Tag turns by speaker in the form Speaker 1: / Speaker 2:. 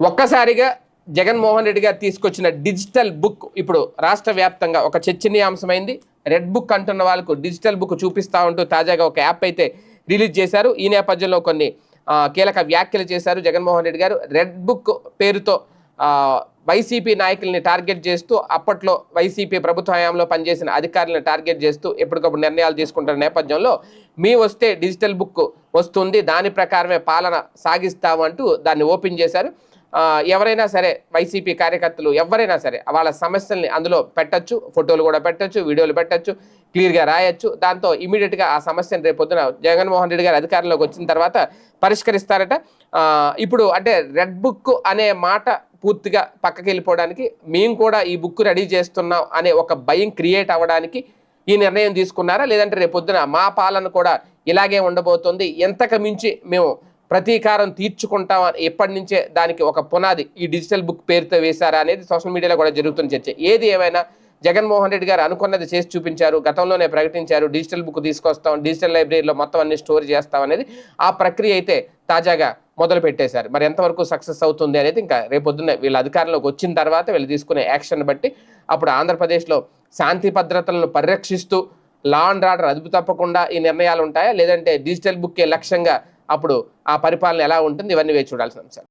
Speaker 1: ఒక్కసారిగా జగన్మోహన్ రెడ్డి గారు తీసుకొచ్చిన డిజిటల్ బుక్ ఇప్పుడు రాష్ట్ర వ్యాప్తంగా ఒక చర్చనీయాంశమైంది. రెడ్ బుక్ అంటున్న వాళ్ళకు డిజిటల్ బుక్ చూపిస్తా ఉంటూ తాజాగా ఒక యాప్ అయితే రిలీజ్ చేశారు. ఈ నేపథ్యంలో కొన్ని కీలక వ్యాఖ్యలు చేశారు జగన్మోహన్ రెడ్డి గారు. రెడ్ బుక్ పేరుతో వైసీపీ నాయకుల్ని టార్గెట్ చేస్తూ అప్పట్లో వైసీపీ ప్రభుత్వ హయాంలో పనిచేసిన అధికారులను టార్గెట్ చేస్తూ ఎప్పటికప్పుడు నిర్ణయాలు తీసుకుంటున్న నేపథ్యంలో మీ వస్తే డిజిటల్ బుక్ వస్తుంది. దాని ప్రకారమే పాలన సాగిస్తామంటూ దాన్ని ఓపెన్ చేశారు. ఎవరైనా సరే వైసీపీ కార్యకర్తలు ఎవరైనా సరే వాళ్ళ సమస్యల్ని అందులో పెట్టచ్చు ఫోటోలు కూడా పెట్టచ్చు వీడియోలు పెట్టచ్చు క్లియర్గా రాయొచ్చు. దాంతో ఇమీడియట్గా ఆ సమస్యను రేపు పొద్దున జగన్మోహన్ రెడ్డి గారు అధికారంలోకి వచ్చిన తర్వాత పరిష్కరిస్తారట. ఇప్పుడు అంటే రెడ్ బుక్ అనే మాట పూర్తిగా పక్కకి వెళ్ళిపోవడానికి మేము కూడా ఈ బుక్ రెడీ చేస్తున్నాం అనే ఒక భయం క్రియేట్ అవ్వడానికి ఈ నిర్ణయం తీసుకున్నారా? లేదంటే రేపు పొద్దున మా పాలన కూడా ఇలాగే ఉండబోతుంది? ఎంతకు మించి మేము ప్రతీకారం తీర్చుకుంటాం అని ఎప్పటి నుంచే దానికి ఒక పునాది ఈ డిజిటల్ బుక్ పేరుతో వేశారా అనేది సోషల్ మీడియాలో కూడా జరుగుతున్న చర్చ. ఏది ఏమైనా జగన్మోహన్ రెడ్డి గారు అనుకున్నది చేసి చూపించారు గతంలోనే ప్రకటించారు డిజిటల్ బుక్ తీసుకొస్తాం డిజిటల్ లైబ్రరీలో మొత్తం అన్ని స్టోర్ చేస్తాం అనేది ఆ ప్రక్రియ అయితే తాజాగా మొదలు పెట్టేశారు. మరి ఎంతవరకు సక్సెస్ అవుతుంది అనేది ఇంకా రేపొద్దున్న వీళ్ళ అధికారంలోకి వచ్చిన తర్వాత వీళ్ళు తీసుకునే యాక్షన్ బట్టి అప్పుడు ఆంధ్రప్రదేశ్లో శాంతి భద్రతలను పరిరక్షిస్తూ లా అండ్ ఆర్డర్ అదుపు తప్పకుండా ఈ నిర్ణయాలు ఉంటాయా? లేదంటే డిజిటల్ బుక్కే లక్ష్యంగా అప్పుడు ఆ పరిపాలన ఎలా ఉంటుంది ఇవన్నీ వేచి చూడాల్సిన అంశాలు.